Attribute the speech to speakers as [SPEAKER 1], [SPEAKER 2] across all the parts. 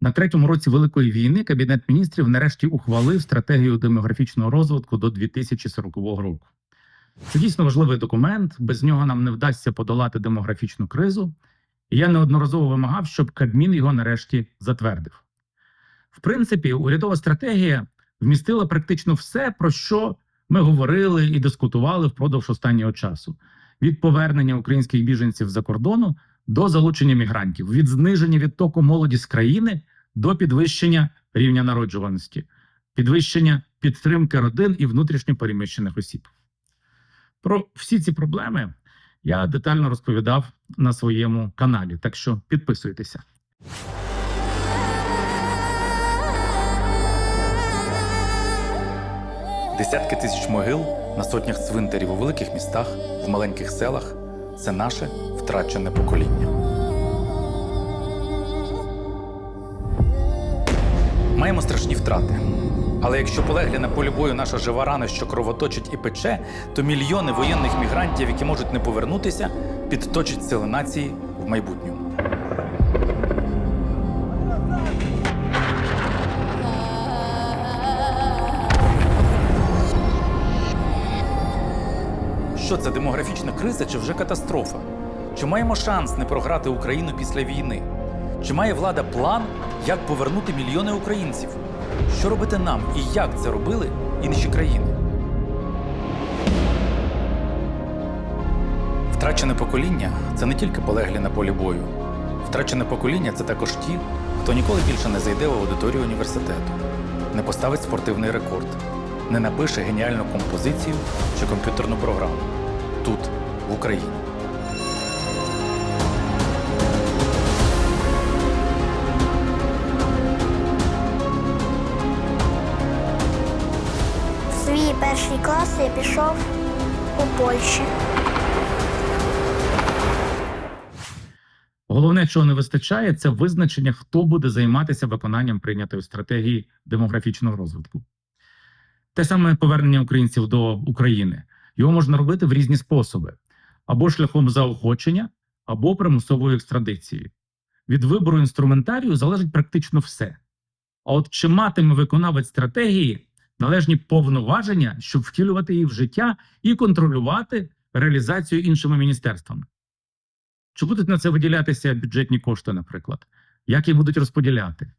[SPEAKER 1] На третьому році Великої війни Кабінет міністрів нарешті ухвалив стратегію демографічного розвитку до 2040 року. Це дійсно важливий документ. Без нього нам не вдасться подолати демографічну кризу. І я неодноразово вимагав, щоб Кабмін його нарешті затвердив. В принципі, урядова стратегія вмістила практично все, про що ми говорили і дискутували впродовж останнього часу: від повернення українських біженців за кордону до залучення мігрантів, від зниження відтоку молоді з країни до підвищення рівня народжуваності, підвищення підтримки родин і внутрішньо переміщених осіб. Про всі ці проблеми я детально розповідав на своєму каналі, так що підписуйтеся.
[SPEAKER 2] Десятки тисяч могил на сотнях цвинтарів у великих містах, в маленьких селах це наше втрачене покоління. Маємо страшні втрати. Але якщо полеглі на полі бою наша жива рана, що кровоточить і пече, то мільйони воєнних мігрантів, які можуть не повернутися, підточать сили нації в майбутньому. Що це демографічна криза чи вже катастрофа? Чи маємо шанс не програти Україну після війни? Чи має влада план, як повернути мільйони українців? Що робити нам і як це робили інші країни? Втрачене покоління це не тільки полеглі на полі бою. Втрачене покоління це також ті, хто ніколи більше не зайде в аудиторію університету, не поставить спортивний рекорд, не напише геніальну композицію чи комп'ютерну програму тут, в Україні.
[SPEAKER 3] В свій перший клас я пішов у Польщі.
[SPEAKER 1] Головне, чого не вистачає, це визначення, хто буде займатися виконанням прийнятої стратегії демографічного розвитку. Те саме повернення українців до України. Його можна робити в різні способи: або шляхом заохочення, або примусової екстрадиції. Від вибору інструментарію залежить практично все. А от чи матиме виконавець стратегії належні повноваження, щоб втілювати її в життя і контролювати реалізацію іншими міністерствами? Чи будуть на це виділятися бюджетні кошти, наприклад? Як їх будуть розподіляти?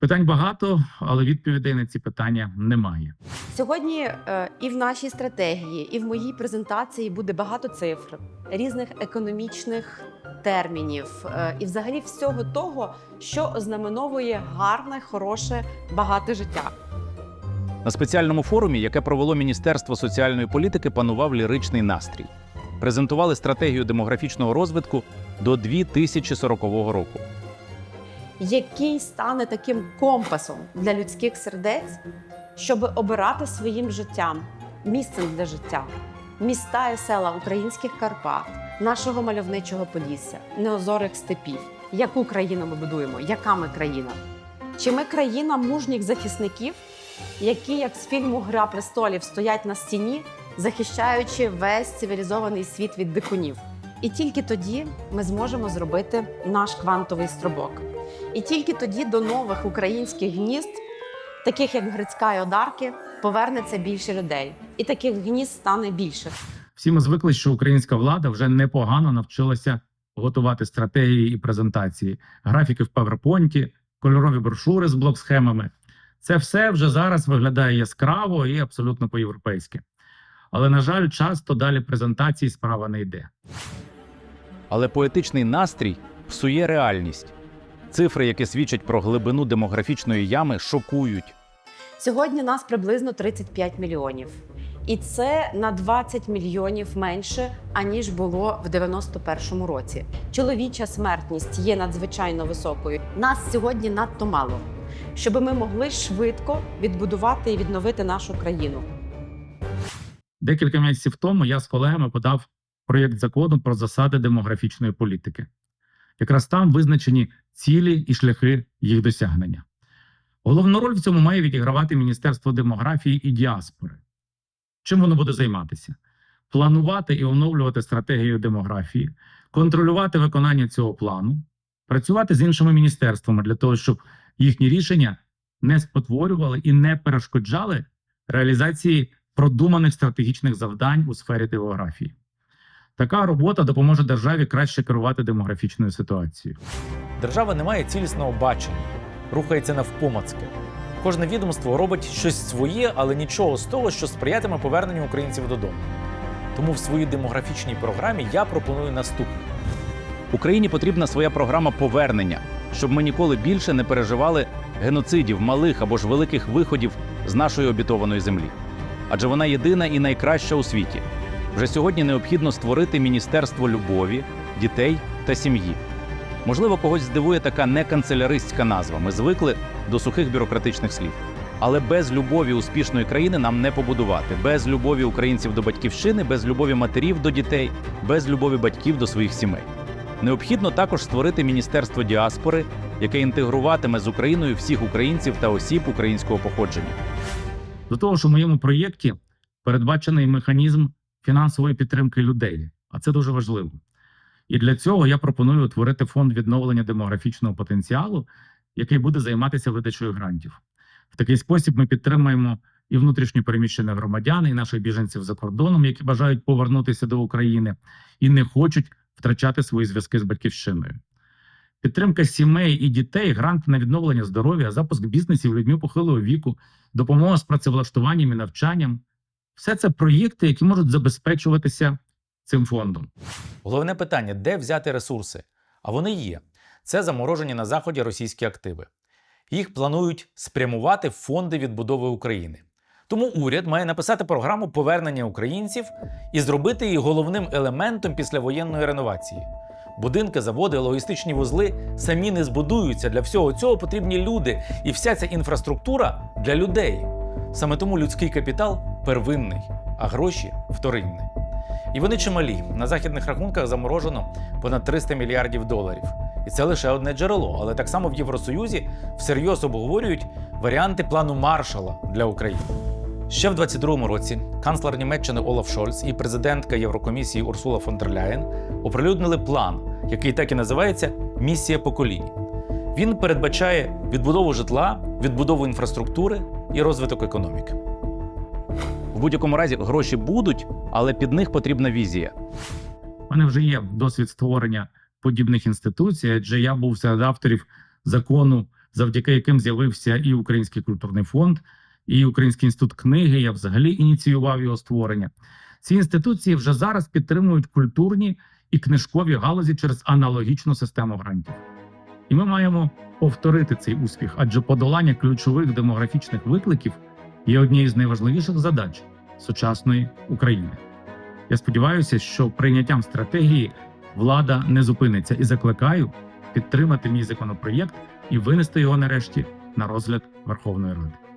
[SPEAKER 1] Питань багато, але відповідей на ці питання немає.
[SPEAKER 4] Сьогодні е, і в нашій стратегії, і в моїй презентації буде багато цифр, різних економічних термінів, е, і взагалі всього того, що ознаменовує гарне, хороше, багате життя.
[SPEAKER 2] На спеціальному форумі, яке провело Міністерство соціальної політики, панував ліричний настрій. Презентували стратегію демографічного розвитку до 2040 року.
[SPEAKER 4] Який стане таким компасом для людських сердець, щоб обирати своїм життям місцем для життя, міста і села українських Карпат, нашого мальовничого Полісся, неозорих степів. Яку країну ми будуємо? Яка ми країна? Чи ми країна мужніх захисників, які, як з фільму Гра престолів, стоять на стіні, захищаючи весь цивілізований світ від дикунів? І тільки тоді ми зможемо зробити наш квантовий стрибок. І тільки тоді до нових українських гнізд, таких як Грицька і Одарки, повернеться більше людей. І таких гнізд стане більше.
[SPEAKER 1] Всі ми звикли, що українська влада вже непогано навчилася готувати стратегії і презентації, графіки в PowerPoint, кольорові брошури з блок-схемами. Це все вже зараз виглядає яскраво і абсолютно по-європейськи. Але, на жаль, часто далі презентації справа не йде.
[SPEAKER 2] Але поетичний настрій псує реальність. Цифри, які свідчать про глибину демографічної ями, шокують.
[SPEAKER 4] Сьогодні нас приблизно 35 мільйонів. І це на 20 мільйонів менше, аніж було в 91-му році. Чоловіча смертність є надзвичайно високою. Нас сьогодні надто мало, щоб ми могли швидко відбудувати і відновити нашу країну.
[SPEAKER 1] Декілька місяців тому я з колегами подав проєкт закону про засади демографічної політики. Якраз там визначені цілі і шляхи їх досягнення. Головну роль в цьому має відігравати Міністерство демографії і діаспори. Чим воно буде займатися? Планувати і оновлювати стратегію демографії, контролювати виконання цього плану,
[SPEAKER 5] працювати з іншими міністерствами для того, щоб їхні рішення не спотворювали і не перешкоджали реалізації продуманих стратегічних завдань у сфері демографії. Така робота допоможе державі краще керувати демографічною ситуацією.
[SPEAKER 1] Держава не має цілісного бачення, рухається навпомацки. Кожне відомство робить щось своє, але нічого з того, що сприятиме поверненню українців додому. Тому в своїй демографічній програмі я пропоную наступне: Україні потрібна своя програма повернення, щоб ми ніколи більше не переживали геноцидів, малих або ж великих виходів з нашої обітованої землі. Адже вона єдина і найкраща у світі. Вже сьогодні необхідно створити міністерство любові, дітей та сім'ї. Можливо, когось здивує така неканцеляристська назва. Ми звикли до сухих бюрократичних слів. Але без любові успішної країни нам не побудувати, без любові українців до батьківщини, без любові матерів до дітей, без любові батьків до своїх сімей. Необхідно також створити міністерство діаспори, яке інтегруватиме з Україною всіх українців та осіб українського походження.
[SPEAKER 5] До того ж, у моєму проєкті передбачений механізм фінансової підтримки людей, а це дуже важливо. І для цього я пропоную утворити фонд відновлення демографічного потенціалу, який буде займатися видачею грантів. В такий спосіб ми підтримаємо і внутрішньо переміщених громадян, і наших біженців за кордоном, які бажають повернутися до України і не хочуть втрачати свої зв'язки з батьківщиною. Підтримка сімей і дітей, грант на відновлення здоров'я, запуск бізнесів людьми похилого віку, допомога з працевлаштуванням і навчанням все це проєкти, які можуть забезпечуватися цим фондом.
[SPEAKER 1] Головне питання: де взяти ресурси? А вони є. Це заморожені на заході російські активи. Їх планують спрямувати в фонди відбудови України. Тому уряд має написати програму повернення українців і зробити її головним елементом післявоєнної реновації. Будинки, заводи, логістичні вузли самі не збудуються. Для всього цього потрібні люди, і вся ця інфраструктура для людей. Саме тому людський капітал первинний, а гроші вторинні. І вони чималі. На західних рахунках заморожено понад 300 мільярдів доларів. І це лише одне джерело. Але так само в Євросоюзі всерйоз обговорюють варіанти плану Маршала для України. Ще в 22-му році канцлер Німеччини Олаф Шольц і президентка Єврокомісії Урсула фон дер Ляєн оприлюднили план, який так і називається Місія поколінь. Він передбачає відбудову житла, відбудову інфраструктури і розвиток економіки. В будь-якому разі гроші будуть, але під них потрібна візія.
[SPEAKER 5] У мене вже є досвід створення подібних інституцій, адже я був серед авторів закону, завдяки яким з'явився і Український культурний фонд, і Український інститут книги. Я взагалі ініціював його створення. Ці інституції вже зараз підтримують культурні і книжкові галузі через аналогічну систему грантів. І ми маємо повторити цей успіх, адже подолання ключових демографічних викликів є однією з найважливіших задач сучасної України. Я сподіваюся, що прийняттям стратегії влада не зупиниться і закликаю підтримати мій законопроєкт і винести його нарешті на розгляд Верховної Ради.